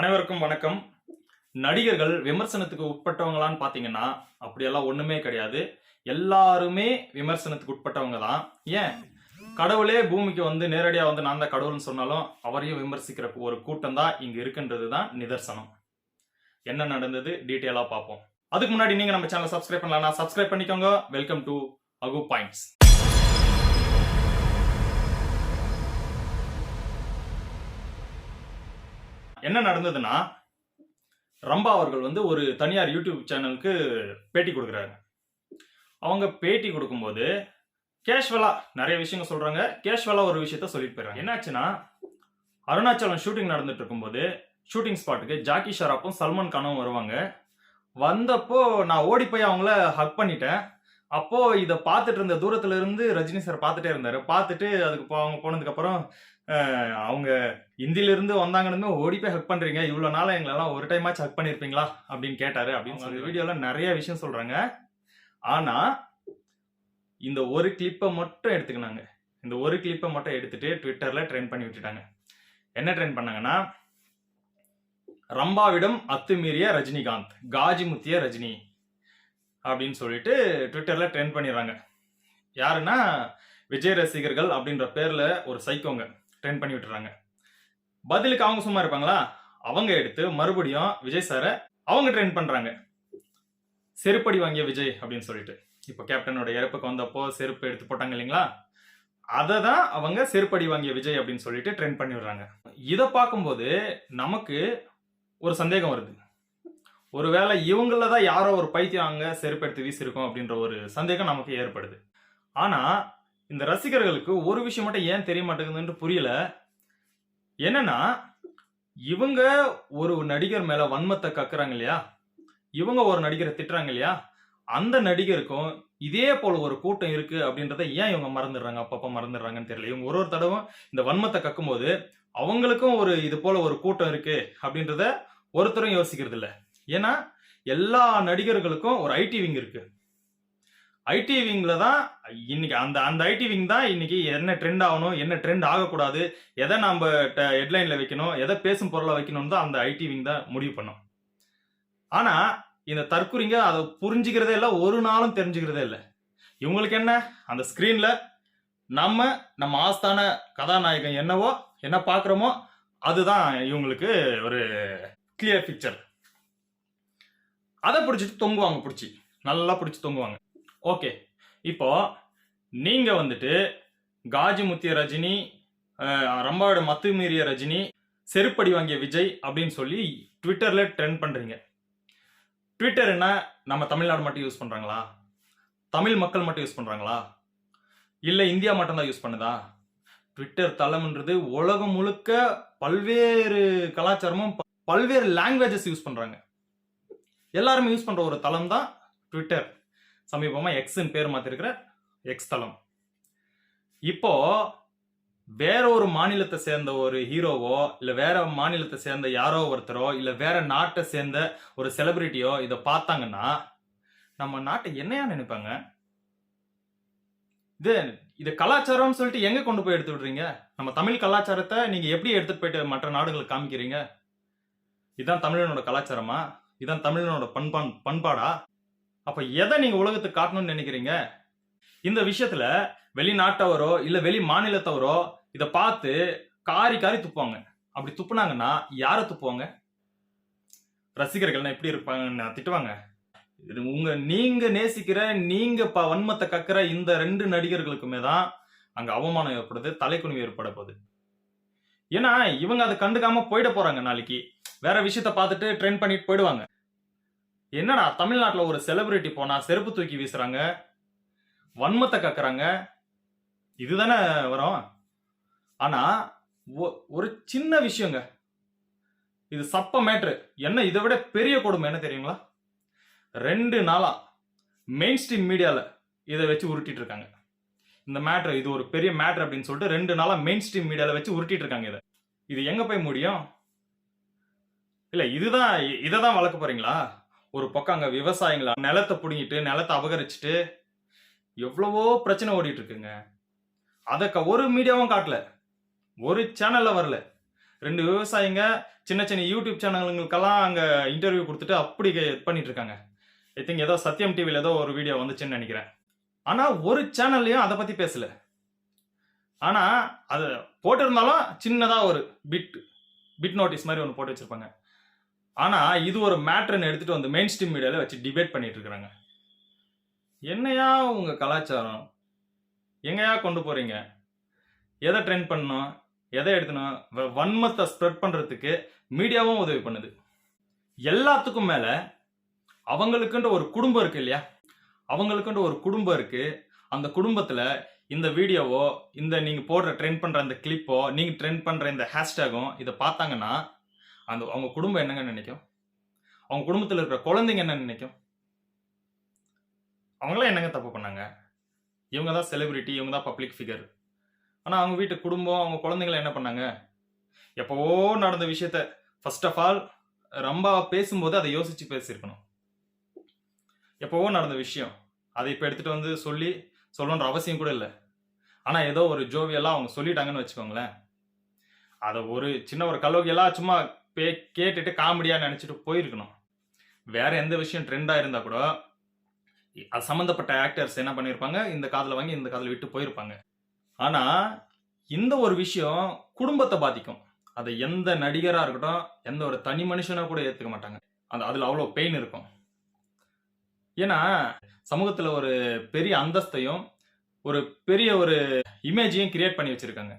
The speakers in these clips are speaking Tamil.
அனைவருக்கும் வணக்கம். நடிகர்கள் விமர்சனத்துக்கு உட்பட்டவங்களான்னு பார்த்தீங்கன்னா அப்படியெல்லாம் ஒன்றுமே கிடையாது. எல்லாருமே விமர்சனத்துக்கு உட்பட்டவங்க தான். ஏன்? கடவுளே பூமிக்கு வந்து நேரடியாக வந்து நான் தான் கடவுள்னு சொன்னாலும் அவரையும் விமர்சிக்கிற ஒரு கூட்டம் தான் இங்கே இருக்குன்றது தான் நிதர்சனம். என்ன நடந்தது? டீட்டெயிலாக பார்ப்போம் அதுக்கு முன்னாடி நீங்கள் நம்ம சேனலை சப்ஸ்கிரைப் பண்ணலாம் சப்ஸ்கிரைப் பண்ணிக்கோங்க. வெல்கம் டு அகு பாயிண்ட்ஸ் என்ன நடந்ததுன்னா ரம்பா அவர்கள் வந்து ஒரு தனியார் யூடியூப் சேனலுக்கு பேட்டி கொடுக்குறாங்க அவங்க பேட்டி கொடுக்கும்போது கேஷ்வலா நிறைய விஷயங்கள் சொல்றாங்க. கேஷ்வலா ஒரு விஷயத்த சொல்லிட்டு போயிடுறாங்க. என்னாச்சுன்னா அருணாச்சலம் ஷூட்டிங் நடந்துட்டு இருக்கும்போது ஷூட்டிங் ஸ்பாட்டுக்கு ஜாக்கி ஷராப்பும் சல்மான் கானும் வருவாங்க. வந்தப்போ நான் ஓடி போய் அவங்கள ஹக் பண்ணிட்டேன். அப்போ இதை பார்த்துட்டு இருந்த தூரத்துல இருந்து ரஜினி சார் பார்த்துட்டே இருந்தாரு. பார்த்துட்டு அதுக்கு அவங்க போனதுக்கு அப்புறம் அவங்க இந்தியில இருந்து வந்தாங்கன்னு ஓடி போய் ஹக் பண்றீங்க. இவ்வளவு நாளா எங்களெல்லாம் ஒரு டைம் ஆச்சு ஹக் பண்ணிருப்பீங்களா? அப்படின்னு கேட்டாரு. அப்படின்னு சொல்லி வீடியோல நிறைய விஷயம் சொல்றாங்க. ஆனா இந்த ஒரு கிளிப்பை மட்டும் எடுத்துக்கினாங்க. இந்த ஒரு கிளிப்பை மட்டும் எடுத்துட்டு ட்விட்டர்ல ட்ரெண்ட் பண்ணி விட்டுட்டாங்க. என்ன ட்ரெண்ட் பண்ணாங்கன்னா ரம்பாவிடம் அத்துமீறிய ரஜினிகாந்த் காஜி முத்திய ரஜினி அப்படின்னு சொல்லிட்டு ட்விட்டர்ல ட்ரெண்ட் பண்ணிடுறாங்க. யாருன்னா விஜய் ரசிகர்கள் அப்படின்ற பேர்ல ஒரு சைக்கோங்க ட்ரெண்ட் பண்ணி விட்டுறாங்க. பதிலுக்கு அவங்க சும்மா இருப்பாங்களா? அவங்க எடுத்து மறுபடியும் விஜய் சாரை அவங்க ட்ரெண்ட் பண்றாங்க. செருப்படி வாங்கிய விஜய் அப்படின்னு சொல்லிட்டு. இப்போ கேப்டனோட இறப்புக்கு வந்தப்போ செருப்பு எடுத்து போட்டாங்க இல்லைங்களா? அதை தான் அவங்க செருப்படி வாங்கிய விஜய் அப்படின்னு சொல்லிட்டு ட்ரெண்ட் பண்ணி விடுறாங்க. இதை பார்க்கும்போது நமக்கு ஒரு சந்தேகம் வருது. ஒருவேளை இவங்கள தான் யாரோ ஒரு பைத்தியம் அங்கே செருப்பு எடுத்து வீசிருக்கோம் அப்படின்ற ஒரு சந்தேகம் நமக்கு ஏற்படுது. ஆனால் இந்த ரசிகர்களுக்கு ஒரு விஷயம் மட்டும் ஏன் தெரிய மாட்டேங்குதுன்னு புரியல. என்னன்னா இவங்க ஒரு நடிகர் மேல வன்மத்தை கக்குறாங்க இல்லையா? இவங்க ஒரு நடிகரை திட்டுறாங்க இல்லையா? அந்த நடிகருக்கும் இதே போல ஒரு கூட்டம் இருக்கு அப்படின்றத ஏன் இவங்க மறந்துடுறாங்க? அப்பப்ப மறந்துடுறாங்கன்னு தெரியல. இவங்க ஒரு ஒரு தடவை இந்த வன்மத்தை கக்கும்போது அவங்களுக்கும் ஒரு இது போல ஒரு கூட்டம் இருக்கு அப்படின்றத ஒருத்தரும் யோசிக்கிறது இல்லை ஏன்னா எல்லா நடிகர்களுக்கும் ஒரு ஐடி விங் இருக்கு. ஐடி விங்கில் தான் இன்னைக்கு அந்த அந்த ஐடி விங் தான் இன்னைக்கு என்ன ட்ரெண்ட் ஆகணும் என்ன ட்ரெண்ட் ஆகக்கூடாது எதை நம்ம ஹெட்லைனில் வைக்கணும் எதை பேசும் பொருளை வைக்கணும்னு தான் அந்த ஐடி விங் தான் முடிவு பண்ணும். ஆனால் இந்த தற்குறிங்க அதை புரிஞ்சுக்கிறதே இல்லை ஒரு நாளும் தெரிஞ்சுக்கிறதே இல்லை. இவங்களுக்கு என்ன? அந்த ஸ்க்ரீனில் நம்ம நம்ம ஆஸ்தான கதாநாயகன் என்னவோ என்ன பார்க்குறோமோ அதுதான் இவங்களுக்கு ஒரு கிளியர் பிக்சர் அதை பிடிச்சிட்டு தொங்குவாங்க பிடிச்சி. நல்லா பிடிச்சி தொங்குவாங்க. ஓகே. இப்போ நீங்க வந்துட்டு காஜி முத்திய ரஜினி ரொம்ப ரம்பாவோட மத்து மீறிய ரஜினி செருப்படி வாங்கிய விஜய் அப்படின்னு சொல்லி ட்விட்டரில் ட்ரெண்ட் பண்ணுறீங்க ட்விட்டர் என்ன? நம்ம தமிழ்நாடு மட்டும் யூஸ் பண்ணுறாங்களா தமிழ் மக்கள் மட்டும் யூஸ் பண்ணுறாங்களா இல்லை இந்தியா மட்டும்தான் யூஸ் பண்ணுதா? ட்விட்டர் தளம்ன்றது உலகம் முழுக்க பல்வேறு கலாச்சாரமும் பல்வேறு லாங்குவேஜஸ் யூஸ் பண்ணுறாங்க எல்லாருமே யூஸ் பண்ணுற ஒரு தளம் தான் ட்விட்டர் சமீபமாக எக்ஸ்ன்னு பேர் மாற்றிருக்கிற எக்ஸ் தளம். இப்போ வேற ஒரு மாநிலத்தை சேர்ந்த ஒரு ஹீரோவோ இல்லை வேற மாநிலத்தை சேர்ந்த யாரோ ஒருத்தரோ இல்லை வேற நாட்டை சேர்ந்த ஒரு செலிபிரிட்டியோ இதை பார்த்தாங்கன்னா நம்ம நாட்டை என்னையா நினைப்பாங்க? இது இது கலாச்சாரம்னு சொல்லிட்டு எங்க கொண்டு போய் எடுத்து விடுறீங்க? நம்ம தமிழ் கலாச்சாரத்தை நீங்க எப்படி எடுத்துட்டு போயிட்டு மற்ற நாடுகளுக்கு காமிக்கிறீங்க? இதுதான் தமிழனோட கலாச்சாரமா? இதான் தமிழனோட பண்பான் பண்பாடா? அப்ப எதை நீங்க உலகத்துக்கு காட்டணும்னு நினைக்கிறீங்க? இந்த விஷயத்துல வெளிநாட்டவரோ இல்ல வெளி மாநிலத்தவரோ இதை பார்த்து காரி காரி துப்புவாங்க. அப்படி துப்புனாங்கன்னா யாரை துப்புவாங்க? ரசிகர்கள்னா எப்படி இருப்பாங்க திட்டுவாங்க. இது உங்க நீங்க நேசிக்கிற நீங்க ப வன்மத்தை கக்கிற இந்த ரெண்டு நடிகர்களுக்குமே தான் அங்க அவமானம் ஏற்படுது தலைக்குனிவு ஏற்பட போகுது. ஏன்னா இவங்க அதை கண்டுக்காம போயிட போறாங்க நாளைக்கு. வேற விஷயத்த பார்த்துட்டு ட்ரெயின் பண்ணிட்டு போயிடுவாங்க. என்னடா தமிழ்நாட்டில் ஒரு செலிபிரிட்டி போனா செருப்பு தூக்கி வீசுறாங்க? வன்மத்தை கக்குறாங்க? இதுதானே வரும்? ஆனா ஒ- ஒரு சின்ன விஷயங்க. இது சப்ப மேட்ரு. என்ன இதை விட பெரிய கொடுமை என்ன தெரியுங்களா? ரெண்டு நாளா மெயின் ஸ்ட்ரீம் மீடியால இதை வச்சு உருட்டிட்டு இருக்காங்க. இந்த மேட்ரு இது ஒரு பெரிய மேட்ரு அப்படின்னு சொல்லிட்டு ரெண்டு நாளா மெயின் ஸ்ட்ரீம் மீடியால வச்சு உருட்டிட்டு இருக்காங்க இதை. இது எங்க போய் முடியும்? இல்ல இதுதான் இதை தான் வளர்க்க போறீங்களா? ஒரு பக்கம் அங்கே விவசாயிங்களா நிலத்தை பிடுங்கிட்டு நிலத்தை அபகரிச்சுட்டு எவ்வளவோ பிரச்சனை ஓடிட்டு இருக்குங்க அதை க- ஒரு மீடியாவும் காட்டல. ஒரு சேனல்ல வரல. ரெண்டு விவசாயிங்க சின்ன சின்ன யூடியூப் சேனலுங்களுக்கெல்லாம் அங்கே இன்டர்வியூ கொடுத்துட்டு அப்படி இது பண்ணிட்டு இருக்காங்க ஐ திங்க் ஏதோ சத்யம் டிவியில் ஏதோ ஒரு வீடியோ வந்துச்சுன்னு நினைக்கிறேன். ஆனால் ஒரு சேனல்லையும் அதை பற்றி பேசல. ஆனால் அது போட்டிருந்தாலும் சின்னதாக ஒரு பிட் பிட் நோட்டீஸ் மாதிரி ஒன்று போட்டு வச்சுருப்பாங்க. ஆனால் இது ஒரு மேட்ருன்னு எடுத்துகிட்டு வந்து மெயின் ஸ்ட்ரீம் மீடியாவில் வச்சு டிபேட் பண்ணிட்டு இருக்கிறாங்க. என்னையா உங்கள் கலாச்சாரம்? எங்கேயா கொண்டு போகிறீங்க எதை ட்ரெண்ட் பண்ணணும்? எதை எடுக்கணும்? வ- வன்மத்தை ஸ்ப்ரெட் பண்ணுறதுக்கு மீடியாவும் உதவி பண்ணுது. எல்லாத்துக்கும் மேலே அவங்களுக்குன்ற ஒரு குடும்பம் இருக்குது இல்லையா? அவங்களுக்குன்ற ஒரு குடும்பம் இருக்குது அந்த குடும்பத்தில் இந்த வீடியோவோ இந்த நீங்கள் போடுற ட்ரெண்ட் பண்ணுற அந்த கிளிப்போ நீங்கள் ட்ரெண்ட் பண்ணுற இந்த ஹேஷ்டேகும் இதை பார்த்தாங்கன்னா அந்த அவங்க குடும்பம் என்னங்க நினைக்கும்? அவங்க குடும்பத்தில் இருக்கிற குழந்தைங்க என்ன நினைக்கும்? அவங்களாம் என்னங்க தப்பு பண்ணாங்க? இவங்க தான் செலிபிரிட்டி இவங்க தான் பப்ளிக் ஃபிகர் ஆனால் அவங்க வீட்டு குடும்பம் அவங்க குழந்தைங்கள என்ன பண்ணாங்க? எப்போவோ நடந்த விஷயத்த ஃபர்ஸ்ட் ஆஃப் ஆல் ரொம்ப பேசும்போது அதை யோசிச்சு பேசியிருக்கணும். எப்போவோ நடந்த விஷயம். அதை இப்போ எடுத்துகிட்டு வந்து சொல்லி சொல்லணுன்ற அவசியம் கூட இல்லை. ஆனால் ஏதோ ஒரு ஜோவியெல்லாம் அவங்க சொல்லிட்டாங்கன்னு வச்சுக்கோங்களேன். அதை ஒரு சின்ன ஒரு கலோகியெல்லாம் சும்மா பே கேட்டுட்டு காமெடியாக நினச்சிட்டு போயிருக்கணும். வேற எந்த விஷயம் ட்ரெண்டாக இருந்தால் கூட அது சம்மந்தப்பட்ட ஆக்டர்ஸ் என்ன பண்ணியிருப்பாங்க இந்த காதில் வாங்கி இந்த காதில் விட்டு போயிருப்பாங்க. ஆனால் இந்த ஒரு விஷயம் குடும்பத்தை பாதிக்கும். அது எந்த நடிகராக இருக்கட்டும் எந்த ஒரு தனி மனுஷனாக கூட ஏற்றுக்க மாட்டாங்க. அந்த அதில் அவ்வளோ பெயின் இருக்கும். ஏன்னா சமூகத்தில் ஒரு பெரிய அந்தஸ்தையும் ஒரு பெரிய ஒரு இமேஜையும் கிரியேட் பண்ணி வச்சுருக்காங்க.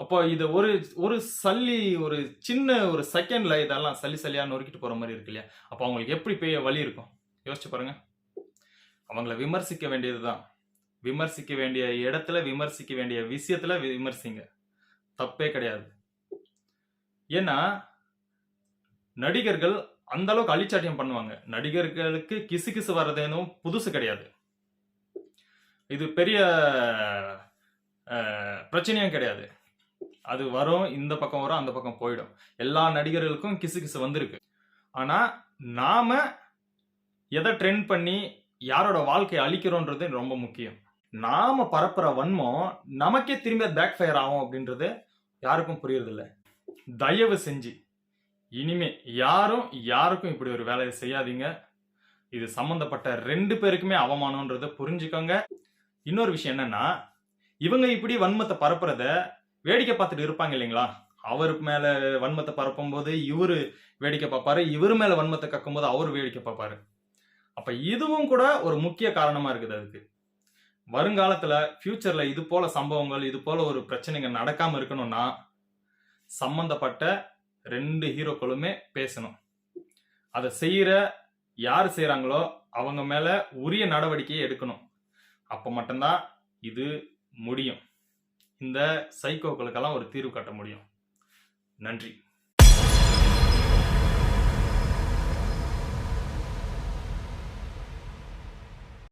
அப்போ இது ஒரு ஒரு சல்லி ஒரு சின்ன ஒரு செகண்ட்ல இதெல்லாம் சல்லி சல்லியா நொறுக்கிட்டு போற மாதிரி இருக்கு இல்லையா? அப்போ அவங்களுக்கு எப்படி பெரிய வலி இருக்கும்? யோசிச்சு பாருங்க. அவங்கள விமர்சிக்க வேண்டியதுதான். விமர்சிக்க வேண்டிய இடத்துல விமர்சிக்க வேண்டிய விஷயத்துல விமர்சிங்க. தப்பே கிடையாது. ஏன்னா நடிகர்கள் அந்த அளவுக்கு அழிச்சாட்டியம் பண்ணுவாங்க. நடிகர்களுக்கு கிசு கிசு வர்றதேனும் புதுசு கிடையாது. இது பெரிய பிரச்சனையும் கிடையாது. அது வரும் இந்த பக்கம் வரும் அந்த பக்கம் போயிடும். எல்லா நடிகர்களுக்கும் கிசு கிசு வந்திருக்கு. ஆனால் நாம் எதை ட்ரெண்ட் பண்ணி யாரோட வாழ்க்கையை அழிக்கிறோன்றது ரொம்ப முக்கியம். நாம பரப்புற வன்மம் நமக்கே திரும்பி பேக் ஃபயர் ஆகும் அப்படின்றது யாருக்கும் புரியறதில்ல. தயவு செஞ்சு இனிமே யாரும் யாருக்கும் இப்படி ஒரு வேலையை செய்யாதீங்க. இது சம்மந்தப்பட்ட ரெண்டு பேருக்குமே அவமானன்றதை புரிஞ்சுக்கோங்க. இன்னொரு விஷயம் என்னன்னா இவங்க இப்படி வன்மத்தை பரப்புறத வேடிக்கை பார்த்துட்டு இருப்பாங்க இல்லைங்களா? அவருக்கு மேல வன்மத்தை பரப்பும் போது இவரு வேடிக்கை பார்ப்பாரு. இவர் மேல வன்மத்தை கக்கும் போது அவர் வேடிக்கை பார்ப்பாரு. அப்ப இதுவும் கூட ஒரு முக்கிய காரணமா இருக்குது அதுக்கு. வருங்காலத்துல ஃபியூச்சர்ல இது போல சம்பவங்கள் இது போல ஒரு பிரச்சனைங்க நடக்காம இருக்கணும்னா சம்பந்தப்பட்ட ரெண்டு ஹீரோக்களுமே பேசணும். அதை செய்யற யார் செய்கிறாங்களோ அவங்க மேல உரிய நடவடிக்கையை எடுக்கணும். அப்போ மட்டும்தான் இது முடியும். இந்த சைக்கோக்களுக்கெல்லாம் ஒரு தீர்வு காட்ட முடியும். நன்றி.